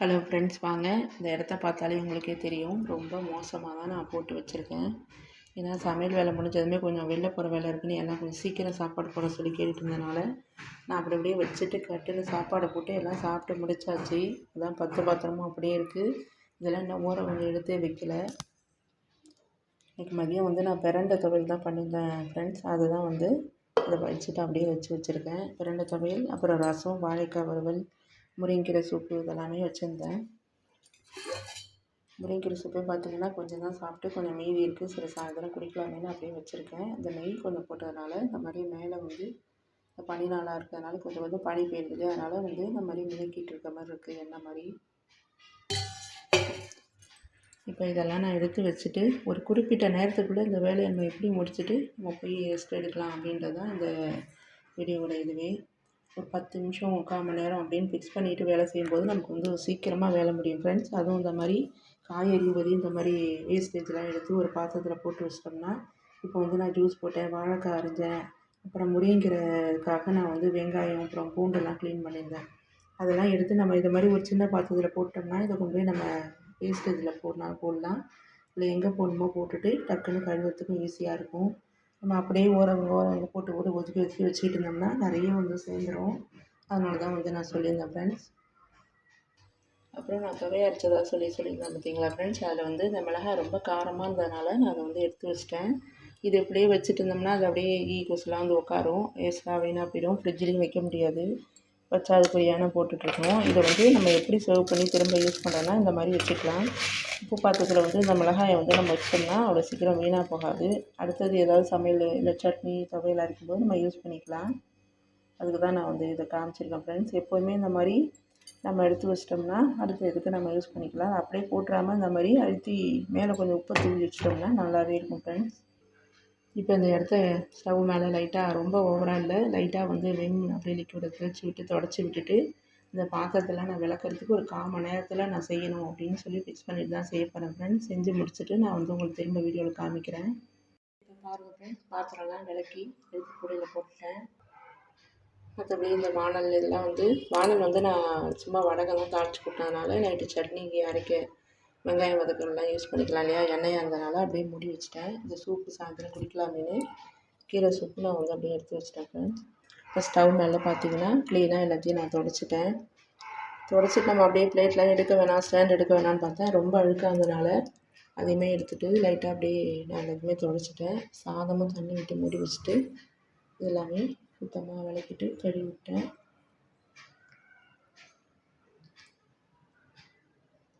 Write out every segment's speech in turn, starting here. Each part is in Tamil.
ஹலோ ஃப்ரெண்ட்ஸ் வாங்க. இந்த இடத்த பார்த்தாலே உங்களுக்கே தெரியும். ரொம்ப மோசமாக தான் நான் போட்டு வச்சுருக்கேன். ஏன்னா சமையல் வேலை முடிஞ்சதுமே கொஞ்சம் வெளில போகிற வேலை இருக்குன்னு எல்லாம் கொஞ்சம் சீக்கிரம் சாப்பாடு போட சொல்லி கேட்டுட்டு இருந்தனால நான் அப்படி அப்படியே வச்சுட்டு கட்டில் சாப்பாடை போட்டு எல்லாம் சாப்பிட்டு முடிச்சாச்சு. அதான் பத்து பாத்திரமும் அப்படியே இருக்குது இதெல்லாம் இன்னும் ஊற கொஞ்சம் எடுத்தே வைக்கல. இன்றைக்கி மதியம் வந்து நான் பிறண்ட துவையல் தான் பண்ணியிருந்தேன் ஃப்ரெண்ட்ஸ் அதுதான் வந்து அதை வச்சுட்டு அப்படியே வச்சு வச்சுருக்கேன். பிறண்ட துவையல் அப்புறம் ரசம் வாழைக்காய் வறுவல் முருங்கைக்கீரை சூப்பு இதெல்லாமே வச்சுருந்தேன். முருங்கைக்கீரை சூப்பே பார்த்திங்கன்னா கொஞ்சம் தான் சாப்பிட்டு கொஞ்சம் மீதி இருக்குது சில சாயந்தரம் குடிக்கலாமேனு அப்படியே வச்சுருக்கேன். இந்த நெய் கொஞ்சம் போட்டதுனால இந்த மாதிரி மேலே வந்து இந்த பனி நாளாக இருக்கிறதுனால கொஞ்சம் கொஞ்சம் பனி பெய்யுது. அதனால் வந்து இந்த மாதிரி மிதக்கிட்டு இருக்க மாதிரி இருக்குது என்ன மாதிரி? இப்போ இதெல்லாம் நான் எடுத்து வச்சுட்டு ஒரு குறிப்பிட்ட நேரத்துக்குள்ளே இந்த வேலையை நம்ம எப்படி முடிச்சுட்டு நம்ம போய் ரெஸ்ட் எடுக்கலாம் அப்படின்றது தான் இந்த வீடியோவோட இதுவே. ஒரு பத்து நிமிஷம் முக்கால் மணி நேரம் அப்படின்னு ஃபிக்ஸ் பண்ணிவிட்டு வேலை செய்யும்போது நமக்கு வந்து சீக்கிரமாக வேலை முடியும் ஃப்ரெண்ட்ஸ் அதுவும் இந்த மாதிரி காய்கறி உதவி இந்த மாதிரி வேஸ்டேஜ்லாம் எடுத்து ஒரு பாத்திரத்தில் போட்டு வச்சிட்டோம்னா இப்போ வந்து நான் ஜூஸ் போட்டேன் வாழைக்காய் அரிஞ்சேன் அப்புறம் முருங்கைக்கீரைக்காக நான் வந்து வெங்காயம் அப்புறம் பூண்டெல்லாம் க்ளீன் பண்ணியிருந்தேன். அதெல்லாம் எடுத்து நம்ம இது மாதிரி ஒரு சின்ன பாத்திரத்தில் போட்டோம்னா இதை கொண்டு போய் நம்ம வேஸ்டேஜில் போடலாம் போடலாம். இல்லை எங்கே போடணுமோ போட்டுட்டு டக்குன்னு கழுவுறதுக்கும் ஈஸியாக இருக்கும். நம்ம அப்படியே ஓரம் ஓரம் போட்டு போட்டு ஒதுக்கி ஒதுக்கி வச்சுக்கிட்டு இருந்தோம்னா நிறைய வந்து சேர்ந்துடும் அதனால தான் வந்து நான் சொல்லியிருந்தேன் ஃப்ரெண்ட்ஸ் அப்புறம் நான் துவைய அரைச்சதாக சொல்லி சொல்லியிருந்தேன் பார்த்தீங்களா ஃப்ரெண்ட்ஸ் அதில் வந்து இந்த மிளகாய் ரொம்ப காரமாக இருந்ததுனால நான் அதை வந்து எடுத்து வச்சிட்டேன். இது இப்படியே வச்சுட்டு இருந்தோம்னா அது அப்படியே ஈ கொசுலாம் வந்து உட்காரும். வேஸ்ட்டாக வீணாக போயிடும். ஃப்ரிட்ஜ்லேயும் வைக்க முடியாது. வச்சா அதுக்கு ஏனம் போட்டுட்ருக்கணும் இதை வந்து நம்ம எப்படி சர்வ் பண்ணி திரும்ப யூஸ் பண்ணுறோன்னா இந்த மாதிரி வச்சுக்கலாம். உப்பு பாத்திரத்தில் வந்து இந்த மிளகாயை வந்து நம்ம வச்சிட்டோம்னா அவ்வளோ சீக்கிரம் வீணாக போகாது. அடுத்தது ஏதாவது சமையல் இல்லை சட்னி துவையல் அரைக்கும்போது நம்ம யூஸ் பண்ணிக்கலாம். அதுக்கு தான் நான் வந்து இதை காமிச்சிருக்கேன் ஃப்ரெண்ட்ஸ் எப்போவுமே இந்த மாதிரி நம்ம எடுத்து வச்சிட்டோம்னா அடுத்து எதுக்கு நம்ம யூஸ் பண்ணிக்கலாம். அப்படியே போட்டுறாமல் இந்த மாதிரி அழுத்தி மேலே கொஞ்சம் உப்பை தூவி வச்சிட்டோம்னா நல்லாவே இருக்கும் ஃப்ரெண்ட்ஸ் இப்போ இந்த இடத்த ஸ்டவ் மேலே லைட்டாக ரொம்ப ஓவராக இல்லை லைட்டாக வந்து வெங் அப்படியே லிக்விடை தெளித்து விட்டு தொடச்சி விட்டுட்டு இந்த பாத்திரத்தெல்லாம் நான் விளக்கறதுக்கு ஒரு கால் மணி நேரத்தில் நான் செய்யணும் அப்படின்னு சொல்லி ஃபிக்ஸ் பண்ணிட்டு தான் செய்ய போகிறேன் ஃப்ரெண்ட்ஸ் செஞ்சு முடிச்சுட்டு நான் வந்து உங்களுக்கு திரும்ப வீடியோவில் காமிக்கிறேன். இப்போ பாருங்கள் ஃப்ரெண்ட்ஸ் பாத்திரம்லாம் விளக்கி எடுத்து கூடையில் போட்டுட்டேன். மற்றபடி இந்த வானல் இதெல்லாம் வந்து வானல் வந்து நான் சும்மா வடகம் தான் தாளிச்சு கொடுத்ததுனால நைட்டு சட்னிக்கு அரைக்க வெங்காயம் வதக்கலாம் யூஸ் பண்ணிக்கலாம் இல்லையா? எண்ணெயாக இருந்தனால அப்படியே மூடி வச்சுட்டேன். இந்த சூப்பு சாயந்தரம் குடிக்கலாமேனு கீரை சூப்பு நான் வந்து அப்படியே எடுத்து வச்சுட்டேன் ஃப்ரெண்ட்ஸ் இப்போ ஸ்டவ் மேலே பார்த்தீங்கன்னா க்ளீனாக எல்லாத்தையும் நான் தொடச்சிட்டேன். தொடச்சிட்டு நம்ம அப்படியே பிளேட்லாம் எடுக்க வேணாம் ஸ்டாண்ட் எடுக்க வேணாம்னு பார்த்தேன். ரொம்ப அழுக்காக இருந்ததுனால அதையுமே எடுத்துகிட்டு லைட்டாக அப்படியே நான் எல்லாத்தையுமே தொடச்சிட்டேன். சாதமும் தண்ணி விட்டு மூடி வச்சுட்டு எல்லாமே சுத்தமாக விளக்கிட்டு கழுவி விட்டேன்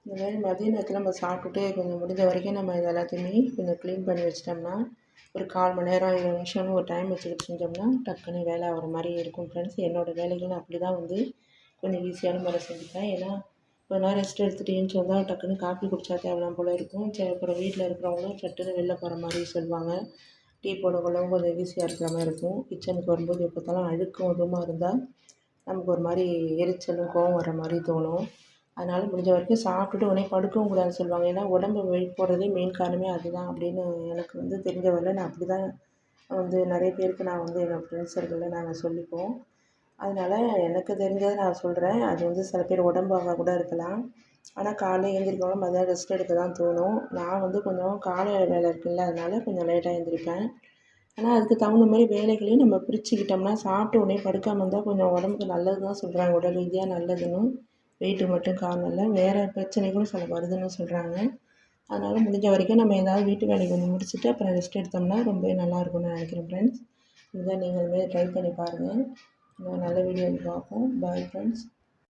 இந்த மாதிரி மதிய நேரத்தில் நம்ம சாப்பிட்டுட்டு கொஞ்சம் முடிஞ்ச வரைக்கும் நம்ம இது எல்லாத்தையுமே கொஞ்சம் க்ளீன் பண்ணி வச்சிட்டோம்னா ஒரு கால் மணி நேரம் இருபது நிமிஷம்னு ஒரு டைம் வச்சுக்கிட்டு செஞ்சோம்னா டக்குன்னு வேலை ஆகிற மாதிரி இருக்கும் ஃப்ரெண்ட்ஸ் என்னோடய வேலைகள் அப்படி தான் வந்து கொஞ்சம் ஈஸியான முறை செஞ்சுப்பேன். ஏன்னா கொஞ்ச நேரம் ரெஸ்ட் எடுத்துகிட்டு சொன்னால் டக்குன்னு காஃபி குடித்தா தேவலாம் போல் இருக்கும். சரி அப்புறம் வீட்டில் இருக்கிறவங்களும் சட்டுன்னு வெளில போகிற மாதிரி சொல்லுவாங்க. டீ போடக்குள்ளவும் கொஞ்சம் ஈஸியாக இருக்கிற மாதிரி இருக்கும். கிச்சனுக்கு வரும்போது எப்போ பார்த்தாலும் அழுக்கும் இதுமாக இருந்தால் நமக்கு ஒரு மாதிரி எரிச்சலும் கோவம் வர மாதிரி தோணும். அதனால் முடிஞ்ச வரைக்கும் சாப்பிட்டுட்டு உடனே படுக்கவும் கூடாதுன்னு சொல்லுவாங்க. ஏன்னா உடம்பு வெயிட் போடுறதே மெயின் காரணமே அதுதான் அப்படின்னு எனக்கு வந்து தெரிஞ்ச வரையில் நான் அப்படி தான் வந்து நிறைய பேருக்கு நான் வந்து என்னோடய ஃப்ரெண்ட்ஸ் சர்க்கிளில் நாங்கள் சொல்லிப்போம். அதனால் எனக்கு தெரிஞ்சதை நான் சொல்கிறேன் அது வந்து சில பேர் உடம்பாக கூட இருக்கலாம். ஆனால் காலையில் எழுந்திரிக்கணும் மதியம் ரெஸ்ட் எடுக்க தான் தோணும். நான் வந்து கொஞ்சம் காலை வேலை இருக்குல்ல அதனால் கொஞ்சம் லேட்டாக எழுந்திரிப்பேன் ஆனால் அதுக்கு தகுந்த மாதிரி வேலைகளையும் நம்ம பிரிச்சுக்கிட்டோம்னா சாப்பிட்ட உடனே படுக்காமல் இருந்தால் கொஞ்சம் உடம்புக்கு நல்லது தான் சொல்கிறாங்க உடல் ரீதியாக நல்லதுன்னு. வெயிட்டு மட்டும் காரணம் இல்லை வேறு பிரச்சனைகளும் சில வருதுன்னு சொல்கிறாங்க அதனால் முடிஞ்ச வரைக்கும் நம்ம ஏதாவது வீட்டு வேலைக்கு வந்து முடிச்சுட்டு அப்புறம் ரெஸ்ட் எடுத்தோம்னா ரொம்பவே நல்லாயிருக்கும்னு நினைக்கிறேன் ஃப்ரெண்ட்ஸ் இதுதான் நீங்களுமே ட்ரை பண்ணி பாருங்கள் நல்ல வீடியோ பார்ப்போம். Bye friends